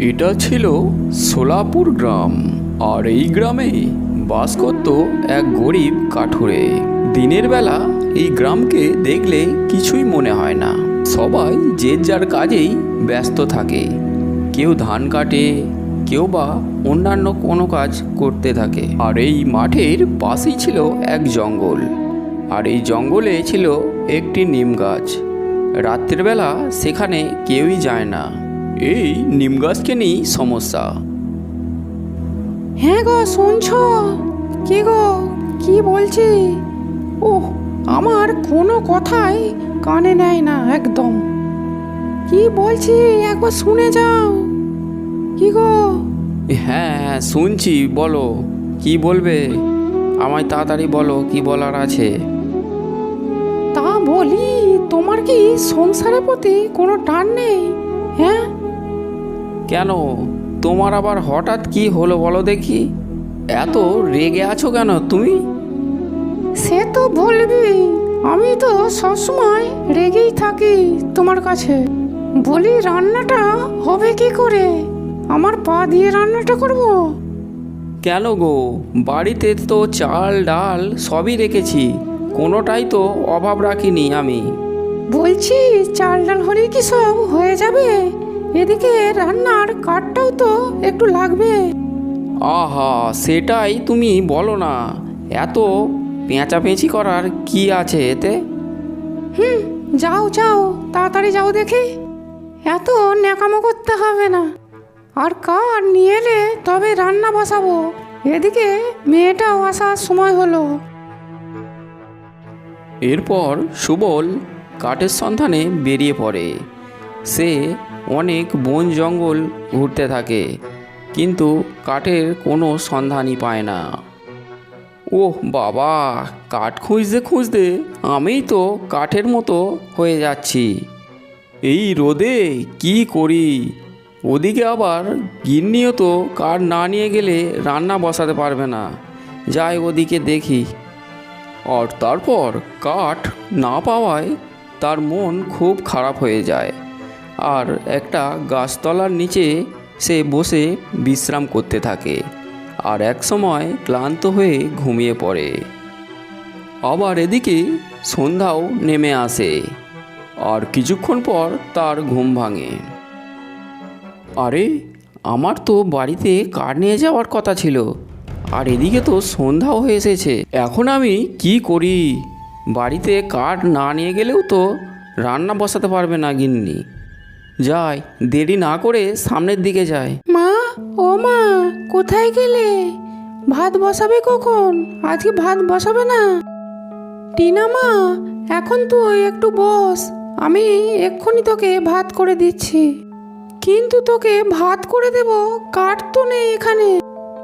এটা ছিল সোলাপুর গ্রাম। আর এই গ্রামে বাস করত এক গরিব কাঠুরে। দিনের বেলা এই গ্রামকে দেখলে কিছুই মনে হয় না। সবাই যে যার কাজেই ব্যস্ত থাকে। কেউ ধান কাটে, কেউ বা অন্যান্য কোনো কাজ করতে থাকে। আর এই মাঠের পাশেই ছিল এক জঙ্গল। আর এই জঙ্গলে ছিল একটি নিম গাছ। রাত্রের বেলা সেখানে কেউই যায় না। এই নিম গাছকে নিয়েই সমস্যা। হ্যাঁ গো শুনছ? কি গো কি বলছি? ও আমার কোনো কথাই কানে নেয় না একদম। কি বলছি একবার শুনে যাও। কি গো? হ্যাঁ হ্যাঁ শুনছি বলো। কি বলবে? আমায় তাড়াতাড়ি বলো কি বলার আছে? তা বলি তোমার কি সংসারের প্রতি কোনো টান নেই? হ্যাঁ? কেন? তোমার আবার হঠাৎ কি হলো বলো দেখি। এত রেগে আছো কেন তুমি? সে তো বলবি আমি তো সবসময় রেগেই থাকি তোমার কাছে। বলি রান্নাটা হবে কি করে? আমার পা দিয়ে রান্নাটা করব? কেন গো? বাড়িতে তো চাল ডাল সবই রেখেছি। কোনোটাই তো অভাব রাখিনি আমি। বলছি চাল ডাল হলেই কি সব হয়ে যাবে? এদিকে রান্নার কাঠটাও তো একটু লাগবে। আহা সেটাই তুমি বলো না। এত পেঁচাপেঁচি করার কি আছে এতে? হুম যাও যাও তাড়াতাড়ি যাও দেখি। এত ন্যাকামো করতে হবে না। আর কার নিয়ে এলে তবে রান্না বসাবো। এদিকে মেয়েটাও আসার সময় হলো। এরপর সুবল কাঠের সন্ধানে বেরিয়ে পড়ে। সে অনেক বন জঙ্গল ঘুরতে থাকে, কিন্তু কাঠের কোনো সন্ধানই পায় না। ওহ বাবা, কাঠ খুঁজতে খুঁজতে আমিই তো কাঠের মতো হয়ে যাচ্ছি। এই রোদে কি করি? ওদিকে আবার গিন্নিও তো কাঠ না নিয়ে গেলে রান্না বসাতে পারবে না। যাই ওদিকে দেখি। আর তারপর কাঠ না পাওয়ায় তার মন খুব খারাপ হয়ে যায়। আর একটা গাছতলার নিচে সে বসে বিশ্রাম করতে থাকে আর এক সময় ক্লান্ত হয়ে ঘুমিয়ে পড়ে। আবার এদিকে সন্ধ্যাও নেমে আসে আর কিছুক্ষণ পর তার ঘুম ভাঙে। আরে, আমার তো বাড়িতে কার নিয়ে যাওয়ার কথা ছিল। আর এদিকে তো সন্ধ্যাও হয়ে এসেছে। এখন আমি কি করি? বাড়িতে কাঠ না নিয়ে গেলেও তো রান্না বসাতে পারবে না গিন্নি। যাই দেরি না করে সামনের দিকে যায়। মা, ও মা, কোথায় গেলে? ভাত বসাবে কখন? আজকে ভাত বসাবে না। টিনা মা, এখন তুই একটু বস। আমি এক্ষুনি তোকে ভাত করে দিচ্ছি। কিন্তু তোকে ভাত করে দেব, কাঠ তো নেই এখানে।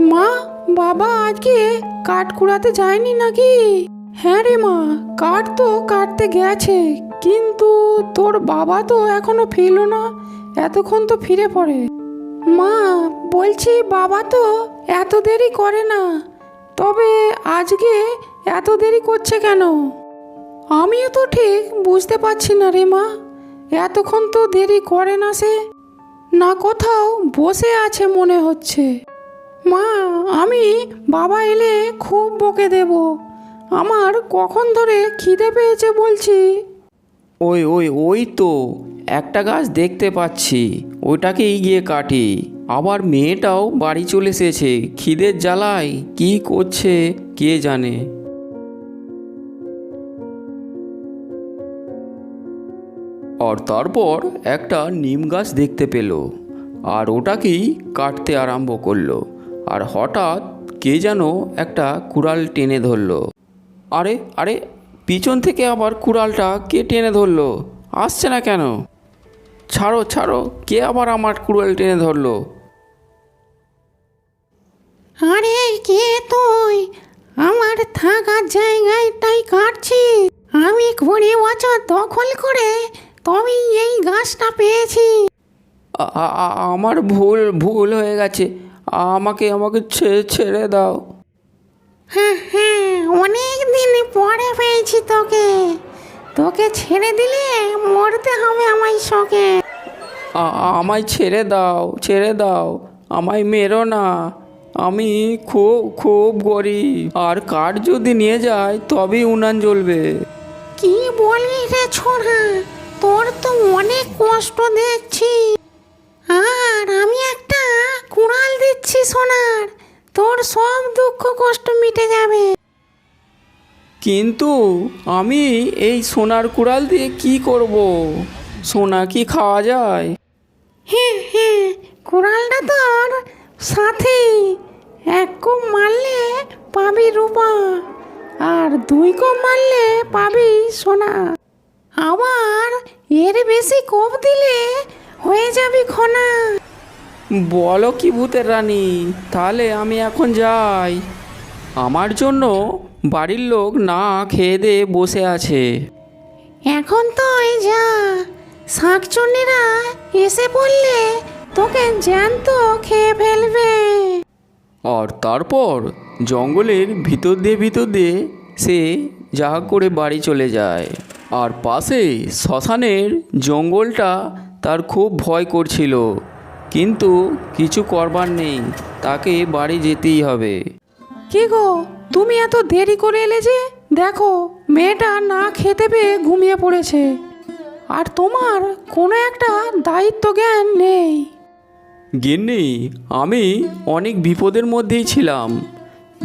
মা, বাবা আজকে কাঠ কুড়াতে যায়নি নাকি? হ্যাঁ রে মা, কাঠ তো কাটতে গেছে, কিন্তু তোর বাবা তো এখনও ফিরলো না, এতক্ষণ তো ফিরে পড়ে। মা, বলছি বাবা তো এত দেরি করে না, তবে আজকে এত দেরি করছে কেন? আমিও তো ঠিক বুঝতে পারছি না রে মা, এতক্ষণ তো দেরি করে না সে, না কোথাও বসে আছে মনে হচ্ছে। মা, আমি বাবা এলে খুব বকে দেব। আমার কখন ধরে খিদে পেয়েছে বলছি। ওই ওই ওই তো, একটা গাছ দেখতে পাচ্ছি, ওইটাকেই গিয়ে কাটি। আবার মেয়েটাও বাড়ি চলে এসেছে, খিদের জ্বালায় কি করছে কে জানে। আর তারপর একটা নিম গাছ দেখতে পেল, আর ওটাকেই কাটতে আরম্ভ করল, আর হঠাৎ কে যেন একটা কুড়াল টেনে ধরলো। আরে আরে পিছন থেকে আবার কুড়ালটা কে টেনে ধরলো? আসছে না কেন? ছাড়ো ছাড়ো কে আবার আমার কুড়াল টেনে ধরলো? আরে কে তুই? আমার থাকার জায়গাটাই কাটছিস। আমি কুড়ি বছর দখল করে তবেই এই গাছটা পেয়েছি। আমার ভুল ভুল হয়ে গেছে। আমাকে আমাকে ছেড়ে দাও। হ্যাঁ হ্যাঁ অনেক দিন পরে পেয়েছি তোকে। তোকে ছেড়ে দিলে মরতে হবে আমার শোকে। আমায় ছেড়ে দাও ছেড়ে দাও আমায় মেরো না। আমি খুব খুব গরিব। আর কাঠ যদি নিয়ে যায় তবেই উনান জ্বলবে। কি বলি রে ছোড়া? তোর তো অনেক কষ্ট দেখছি। আর আমি একটা কুড়াল দিচ্ছি সোনার। তোর সব দুঃখ কষ্ট মিটে যাবে। কিন্তু আমি এই সোনার কুড়াল দিয়ে কি করব? সোনা কি খাওয়া যায়? হ্যাঁ হ্যাঁ কুড়ালটা তোর সাথে এক কোপ মারলে পাবি রূপা আর দুই কোপ মারলে পাবি সোনা। আবার এর বেশি কোপ দিলে হয়ে যাবি খনা। বলো কি ভূতের রানী? তাহলে আমি এখন যাই। আমার জন্য বাড়ির লোক না খেয়ে দিয়ে বসে আছে। এখন তো এই যা। শাকচুন্নিরা এসে পড়লে তোকে জ্যান্ত খেয়ে ফেলবে। আর তারপর জঙ্গলের ভিতর দিয়ে ভিতর দিয়ে সে যা করে বাড়ি চলে যায়। আর পাশে শ্মশানের জঙ্গলটা তার খুব ভয় করছিল। কিন্তু কিছু করবার নেই তাকে বাড়ি যেতেই হবে। কি গো? তুমি এত দেরি করে এলে যে? দেখো মেয়েটা না খেতে পেয়ে ঘুমিয়ে পড়েছে। আর তোমার কোনো একটা দায়িত্ব জ্ঞান নেই। গিন্নি আমি অনেক বিপদের মধ্যেই ছিলাম।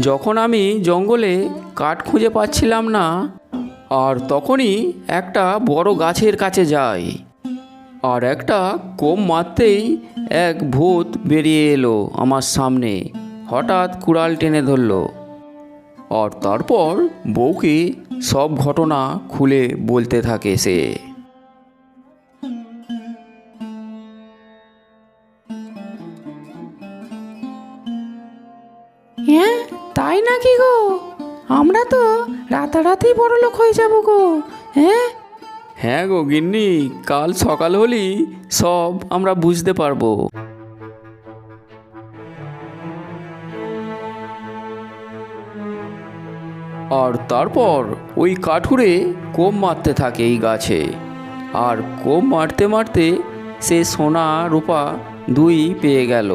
যখন আমি জঙ্গলে কাঠ খুঁজে পাচ্ছিলাম না আর তখনই একটা বড় গাছের কাছে যাই। আর একটা কোম মারতেই এক ভূত বেরিয়ে এলো আমার সামনে। হঠাৎ কুড়াল টেনে ধরলো। আর তারপর বউকে সব ঘটনা খুলে বলতে থাকে সে। হ্যাঁ তাই নাকি গো? আমরা তো রাতারাতি বড় লোক হয়ে যাব গো হ্যাঁ? হ্যাঁ গো গিন্নি, কাল সকাল হলেই সব আমরা বুঝতে পারব। আর তারপর ওই কাঠুরে কোপ মারতে থাকে এই গাছে। আর কোপ মারতে মারতে সে সোনা, রূপা দুই পেয়ে গেল।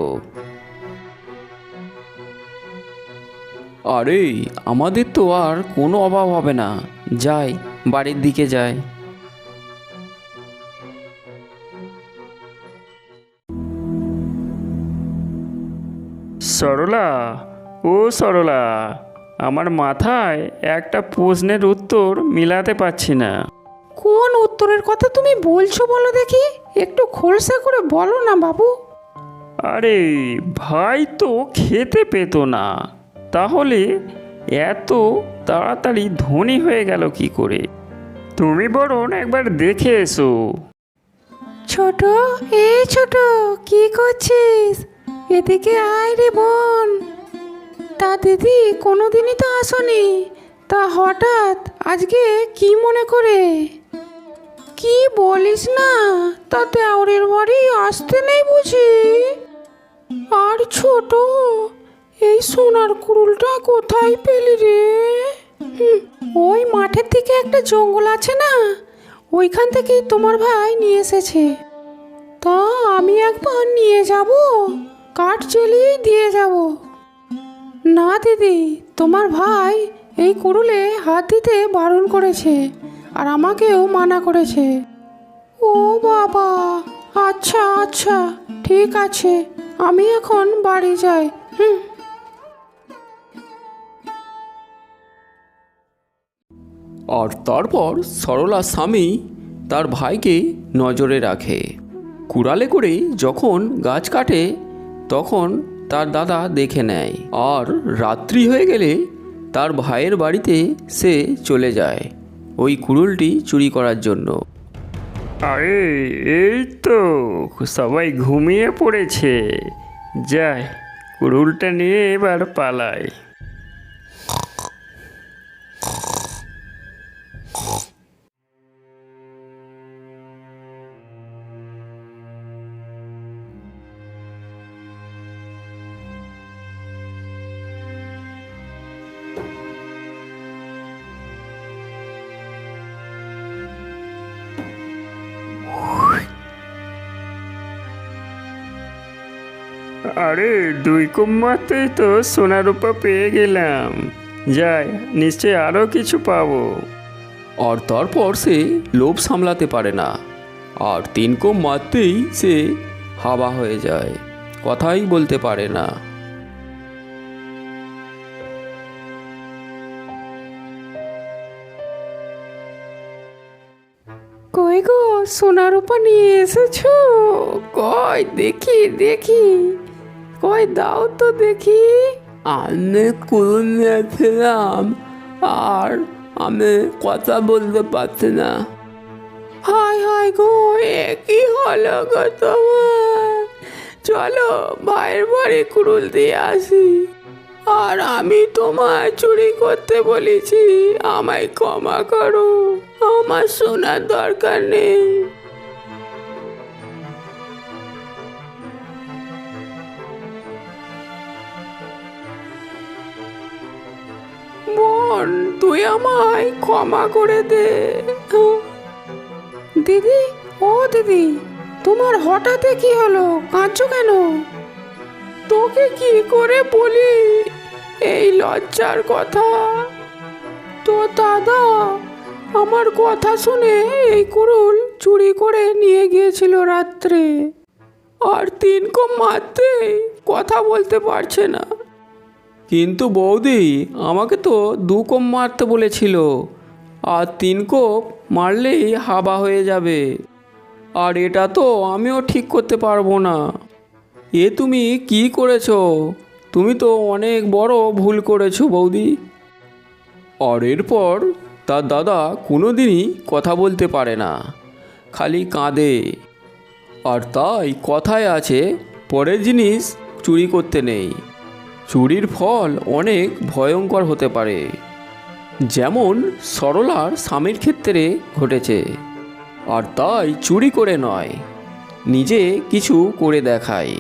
আরে, আমাদের তো আর কোনো অভাব হবে না। যাই, বাড়ির দিকে যায় সরলা ও সরলা আমার মাথায় একটা প্রশ্নের উত্তর মিলাতে পারছি না। কোন উত্তরের কথা তুমি বলছো বলো দেখি? একটু খোলসা করে বলো না বাবু। আরে ভাই তো খেতে পেতো না। তাহলে এত তাড়াতাড়ি ধনী হয়ে গেল কি করে? তুমি বরং একবার দেখে এসো। ছোট এই ছোট কি করছিস? এদিকে আয় রে বোন। তা দিদি, কোনোদিনই তো আসনি। তা হঠাৎ আজকে কি মনে করে? কি বলিস না, তা দেওরের বাড়ি আসতে নেই বুঝি? আর ছোট, এই সোনার কুড়ুলটা কোথায় পেলি রে? ওই মাঠের দিকে একটা জঙ্গল আছে না? ওইখান থেকেই তোমার ভাই নিয়ে এসেছে। তা আমি একবার নিয়ে যাব? কাঠ জ্বেলিয়ে দিয়ে যাব। না, দিদি, তোমার ভাই এই কুড়ুলে হাত দিতে বারণ করেছে আর আমাকেও মানা করেছে। ও বাবা আচ্ছা আচ্ছা ঠিক আছে, আমি এখন বাড়ি যাই, হুম। আর তারপর সরলা স্বামী তার ভাইকে নজরে রাখে। কুড়ালে করে যখন গাছ কাটে তখন তার দাদা দেখে নেয় আর রাত্রি হয়ে গেলে তার ভাইয়ের বাড়িতে সে চলে যায় ওই কুড়ুলটি চুরি করার জন্য। আরে, এই তো, সবাই ঘুমিয়ে পড়েছে। যায় কুড়ুলটা নিয়ে এবার পালায় আরে দুই কুম্মাতেই তো সোনা রূপা পেয়ে গেলাম। যাই নিশ্চয় আরও কিছু পাবো। আর তারপর সে লোভ সামলাতে পারে না। আর তিন কোপ মারতেই সে হাওয়া হয়ে যায়। কথাই বলতে পারে না। কই গো সোনার রূপা নিয়ে এসেছ? কই দেখি দেখি। কই দাও তো দেখি। আমি কুড়ুল নিয়েছিলাম আর আমি কথা বলতে পারছি না। হাই হাই গো কি হলো গো তোমার? চলো ভাইয়ের বাড়ি কুড়ুল দিয়ে আসি। আর আমি তোমায় চুরি করতে বলেছি, আমায় ক্ষমা করো, আমার শোনার দরকার নেই। আমায় ক্ষমা করে দে। দিদি, ও দিদি, তোমার হঠাৎ কি হলো? কাঁদছো কেন? তোকে কি করে বলি? এই লজ্জার কথা। তো দাদা, আমার কথা শুনে এই কুড়ুল চুরি করে নিয়ে গিয়েছিল রাত্রে। আর তিন কম মারতে কথা বলতে পারছে না। কিন্তু বৌদি, আমাকে তো দু কোপ মারতে বলেছিল আর তিন কোপ মারলেই হাবা হয়ে যাবে। আর এটা তো আমিও ঠিক করতে পারব না। এ তুমি কি করেছ? তুমি তো অনেক বড় ভুল করেছ বৌদি। আর এরপর তার দাদা কোনো দিনই কথা বলতে পারে না, খালি কাঁদে। আর তাই কথায় আছে, পরের জিনিস চুরি করতে নেই। চুরির ফল অনেক ভয়ঙ্কর হতে পারে, যেমন সরলার স্বামীর ক্ষেত্রে ঘটেছে। আর তাই চুরি করে নয়, নিজে কিছু করে দেখায়।